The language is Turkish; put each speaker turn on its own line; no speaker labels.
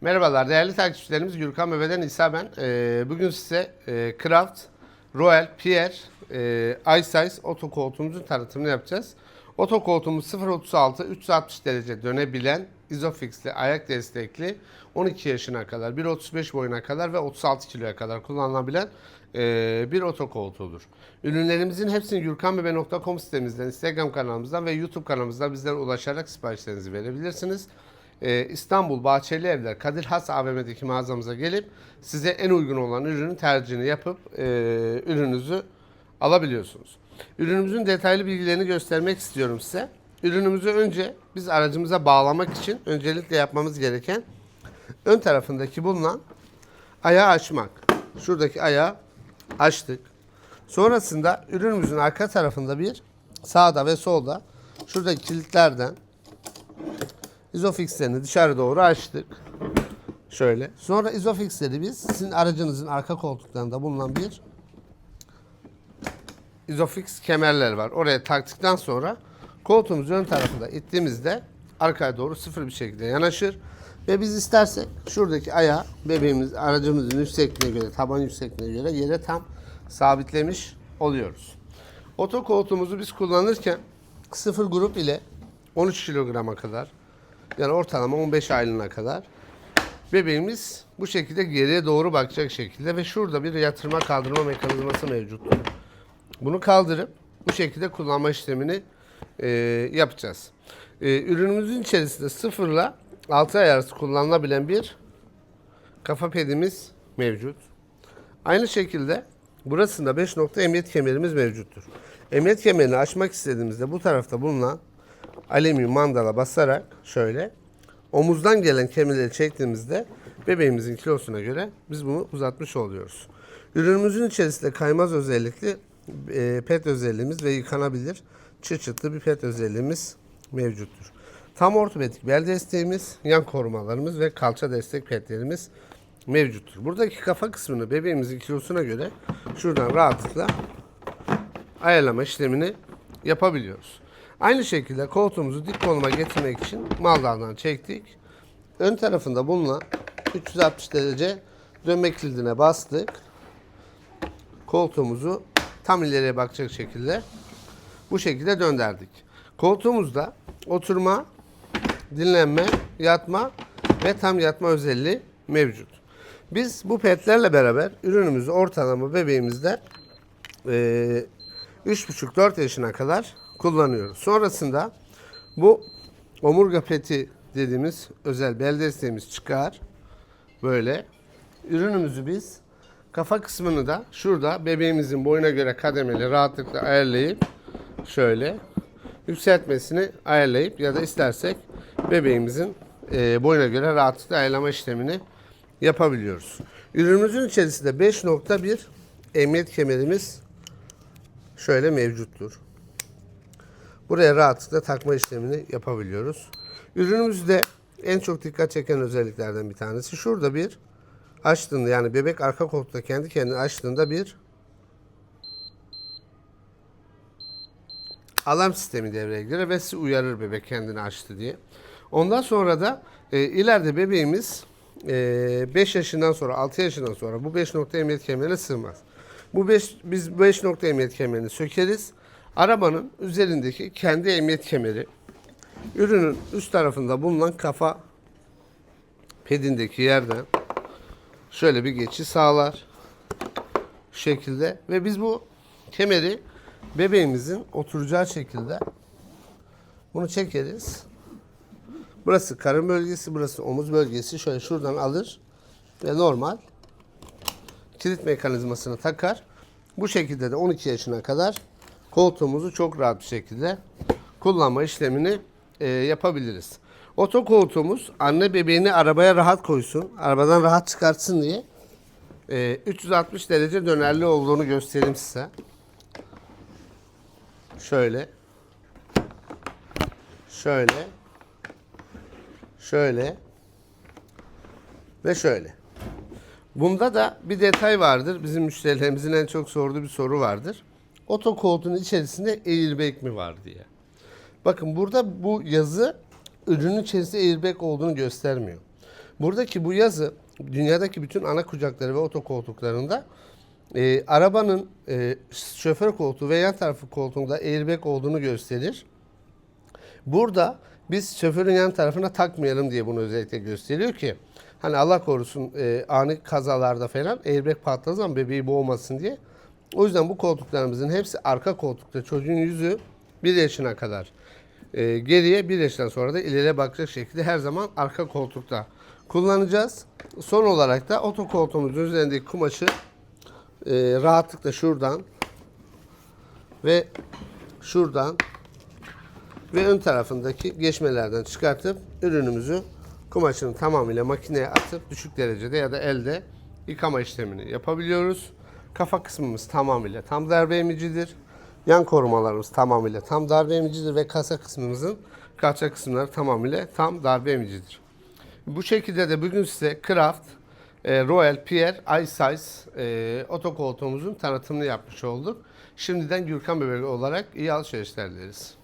Merhabalar değerli takipçilerimiz Gürkan Bebe'den İsa ben. Ee, bugün size e, Craft, Royal, Pierre, e, iSize oto koltuğumuzun tanıtımını yapacağız. Oto koltuğumuz 0.36 360 derece dönebilen izofixli ayak destekli 12 yaşına kadar 1.35 boyuna kadar ve 36 kiloya kadar kullanılabilen e, bir oto koltuğudur. Ürünlerimizin hepsini gürkanbebe.com sitemizden, Instagram kanalımızdan ve YouTube kanalımızdan bizlere ulaşarak siparişlerinizi verebilirsiniz. Ee, İstanbul Bahçeli Evler Kadir Has AVM'deki mağazamıza gelip size en uygun olan ürünün tercihini yapıp e, ürününüzü alabiliyorsunuz. Ürünümüzün detaylı bilgilerini göstermek istiyorum size. Ürünümüzü önce biz aracımıza bağlamak için öncelikle yapmamız gereken ön tarafındaki bulunan ayağı açmak. Şuradaki ayağı açtık. Sonrasında ürünümüzün arka tarafında bir sağda ve solda şuradaki kilitlerden izofixlerini dışarı doğru açtık. Şöyle. Sonra izofixleri biz sizin aracınızın arka koltuklarında bulunan bir izofix kemerler var. Oraya taktıktan sonra koltuğumuz ön tarafında ittiğimizde arkaya doğru sıfır bir şekilde yanaşır. Ve biz istersek şuradaki ayağı bebeğimiz aracımızın yüksekliğine göre, taban yüksekliğine göre yere tam sabitlemiş oluyoruz. Oto koltuğumuzu biz kullanırken sıfır grup ile 13 kilograma kadar yani ortalama 15 aylığına kadar bebeğimiz bu şekilde geriye doğru bakacak şekilde ve şurada bir yatırma kaldırma mekanizması mevcuttur. Bunu kaldırıp bu şekilde kullanma işlemini e, yapacağız. E, ürünümüzün içerisinde sıfırla 6 ay arası kullanılabilen bir kafa pedimiz mevcut. Aynı şekilde burasında 5 nokta emniyet kemerimiz mevcuttur. Emniyet kemerini açmak istediğimizde bu tarafta bulunan alüminyum mandala basarak şöyle omuzdan gelen kemerleri çektiğimizde bebeğimizin kilosuna göre biz bunu uzatmış oluyoruz. Ürünümüzün içerisinde kaymaz özellikli e, pet özelliğimiz ve yıkanabilir çıt çıtlı bir pet özelliğimiz mevcuttur. Tam ortopedik bel desteğimiz, yan korumalarımız ve kalça destek petlerimiz mevcuttur. Buradaki kafa kısmını bebeğimizin kilosuna göre şuradan rahatlıkla ayarlama işlemini yapabiliyoruz. Aynı şekilde koltuğumuzu dik konuma getirmek için maldaldan çektik. Ön tarafında bulunan 360 derece dönme kilidine bastık. Koltuğumuzu tam ileriye bakacak şekilde bu şekilde döndürdük. Koltuğumuzda oturma, dinlenme, yatma ve tam yatma özelliği mevcut. Biz bu petlerle beraber ürünümüzü ortalama bebeğimizde 3,5-4 yaşına kadar kullanıyoruz. Sonrasında bu omurga peti dediğimiz özel bel desteğimiz çıkar. Böyle. Ürünümüzü biz kafa kısmını da şurada bebeğimizin boyuna göre kademeli rahatlıkla ayarlayıp şöyle yükseltmesini ayarlayıp ya da istersek bebeğimizin e, boyuna göre rahatlıkla ayarlama işlemini yapabiliyoruz. Ürünümüzün içerisinde 5.1 emniyet kemerimiz şöyle mevcuttur. Buraya rahatlıkla takma işlemini yapabiliyoruz. Ürünümüzde en çok dikkat çeken özelliklerden bir tanesi şurada bir açtığında yani bebek arka koltukta kendi kendine açtığında bir alarm sistemi devreye girer ve sizi uyarır bebek kendini açtı diye. Ondan sonra da e, ileride bebeğimiz 5 yaşından sonra 6 yaşından sonra bu 5 nokta emniyet kemerine sığmaz. Bu beş, biz 5 nokta emniyet kemerini sökeriz. Arabanın üzerindeki kendi emniyet kemeri ürünün üst tarafında bulunan kafa pedindeki yerden şöyle bir geçiş sağlar. Şekilde ve biz bu kemeri bebeğimizin oturacağı şekilde bunu çekeriz. Burası karın bölgesi, burası omuz bölgesi. Şöyle şuradan alır ve normal kilit mekanizmasını takar. Bu şekilde de 12 yaşına kadar koltuğumuzu çok rahat bir şekilde kullanma işlemini e, yapabiliriz. Oto koltuğumuz anne bebeğini arabaya rahat koysun, arabadan rahat çıkartsın diye e, 360 derece dönerli olduğunu göstereyim size. Şöyle. Şöyle. Şöyle. Ve şöyle. Bunda da bir detay vardır. Bizim müşterilerimizin en çok sorduğu bir soru vardır. Oto koltuğun içerisinde airbag mi var diye. Bakın burada bu yazı ürünün içerisinde airbag olduğunu göstermiyor. Buradaki bu yazı dünyadaki bütün ana kucakları ve otokoltuklarında e, arabanın e, şoför koltuğu ve yan tarafı koltuğunda airbag olduğunu gösterir. Burada biz şoförün yan tarafına takmayalım diye bunu özellikle gösteriyor ki hani Allah korusun e, ani kazalarda falan airbag patladığı zaman bebeği boğmasın diye. O yüzden bu koltuklarımızın hepsi arka koltukta çocuğun yüzü 1 yaşına kadar e, geriye 1 yaşından sonra da ileriye bakacak şekilde her zaman arka koltukta kullanacağız. Son olarak da oto koltuğumuzun üzerindeki kumaşı e, rahatlıkla şuradan ve şuradan ve ön tarafındaki geçmelerden çıkartıp ürünümüzü kumaşının tamamıyla makineye atıp düşük derecede ya da elde yıkama işlemini yapabiliyoruz. Kafa kısmımız tamamıyla tam darbe emicidir. Yan korumalarımız tamamıyla tam darbe emicidir ve kasa kısmımızın kalça kısımları tamamıyla tam darbe emicidir. Bu şekilde de bugün size Kraft e, Royal Pierre iSize e, otokoltuğumuzun tanıtımını yapmış olduk. Şimdiden Gürkan Bebek olarak iyi alışverişler dileriz.